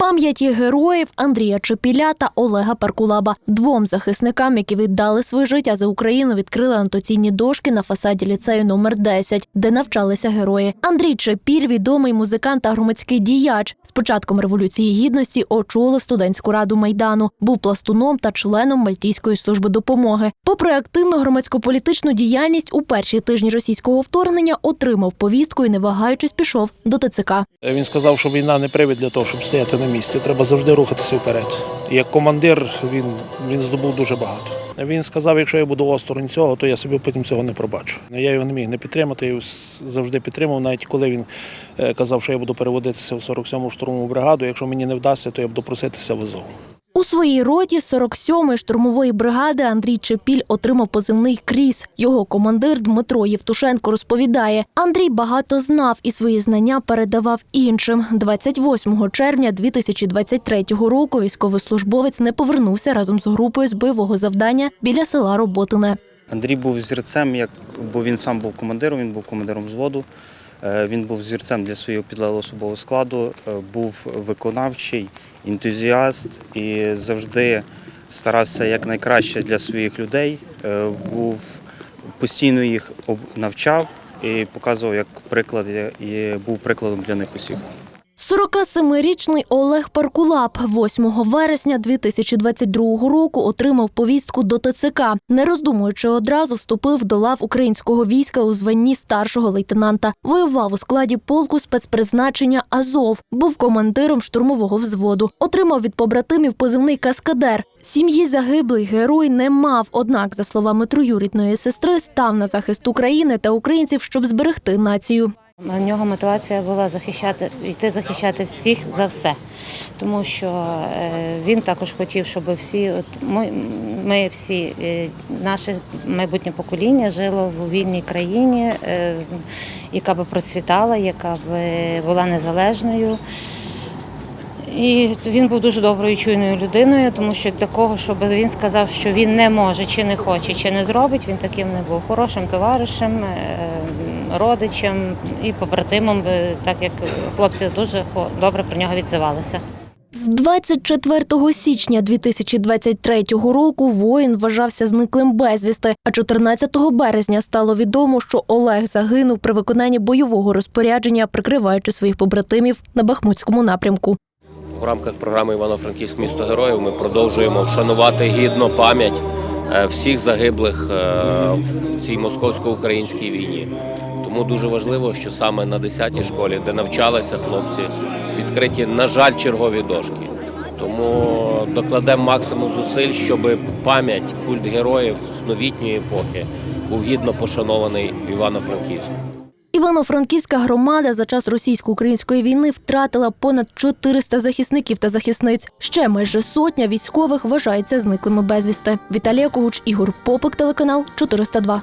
Пам'яті героїв Андрія Чепіля та Олега Паркулаба. Двом захисникам, які віддали своє життя за Україну, відкрили антоційні дошки на фасаді ліцею номер 10, де навчалися герої. Андрій Чепіль, відомий музикант та громадський діяч. З початком революції гідності очолив студентську раду майдану, був пластуном та членом Мальтійської служби допомоги. Попри активну громадсько-політичну діяльність, у перші тижні російського вторгнення отримав повістку і, не вагаючись, пішов до ТЦК. Він сказав, що війна не привід для того, щоб стояти на місці. Треба завжди рухатися вперед. Як командир він, він здобув дуже багато. Він сказав, якщо я буду осторонь цього, то я собі потім цього не пробачу. Я його не міг не підтримати, я його завжди підтримав, навіть коли він е, казав, що я буду переводитися в 47-му штурмову бригаду. Якщо мені не вдасться, то я буду проситися в АЗОВ. У своїй роті 47-ї штурмової бригади Андрій Чепіль отримав позивний Кріс. Його командир Дмитро Євтушенко розповідає: Андрій багато знав і свої знання передавав іншим. 28 червня 2023 року військовослужбовець не повернувся разом з групою з бойового завдання біля села Роботине. Андрій був зірцем, як бо він сам був командиром, він був командиром взводу. Е, Він був зірцем для свого підлеглого особового складу, е, був виконавчий, ентузіаст і завжди старався якнайкраще для своїх людей. Е, Був постійно їх навчав і показував як приклад і був прикладом для них усіх. 47-річний Олег Паркулап 8 вересня 2022 року отримав повістку до ТЦК. Не роздумуючи одразу, вступив до лав українського війська у званні старшого лейтенанта. Воював у складі полку спецпризначення Азов. Був командиром штурмового взводу. Отримав від побратимів позивний каскадер. Сім'ї загиблий герой не мав. Однак, за словами троюрідної сестри, став на захист України та українців, щоб зберегти націю. У нього мотивація була захищати йти захищати всіх за все, тому що е, він також хотів, щоб всі, от ми, ми всі, е, наше майбутнє покоління жило в вільній країні, е, яка би процвітала, яка б була незалежною. І він був дуже доброю чуйною людиною, тому що такого, щоб він сказав, що він не може, чи не хоче, чи не зробить, він таким не був хорошим товаришем, е, родичем і побратимом, е, так як хлопці дуже добре про нього відзивалися. З 24 січня 2023 року воїн вважався зниклим безвісти. А 14 березня стало відомо, що Олег загинув при виконанні бойового розпорядження, прикриваючи своїх побратимів на Бахмутському напрямку. В рамках програми Івано-Франківськ місто героїв ми продовжуємо вшанувати гідно пам'ять е, всіх загиблих е, в цій московсько-українській війні. Тому дуже важливо, що саме на 10-й школі, де навчалися хлопці, відкриті, на жаль, чергові дошки. Тому докладемо максимум зусиль, щоб пам'ять культ героїв з новітньої епохи був гідно пошанований в Івано-Франківську. Івано-Франківська громада за час російсько-української війни втратила понад 400 захисників та захисниць. Ще майже сотня військових вважається зниклими безвісти. Віталія Когуч, Ігор Попик, телеканал 402.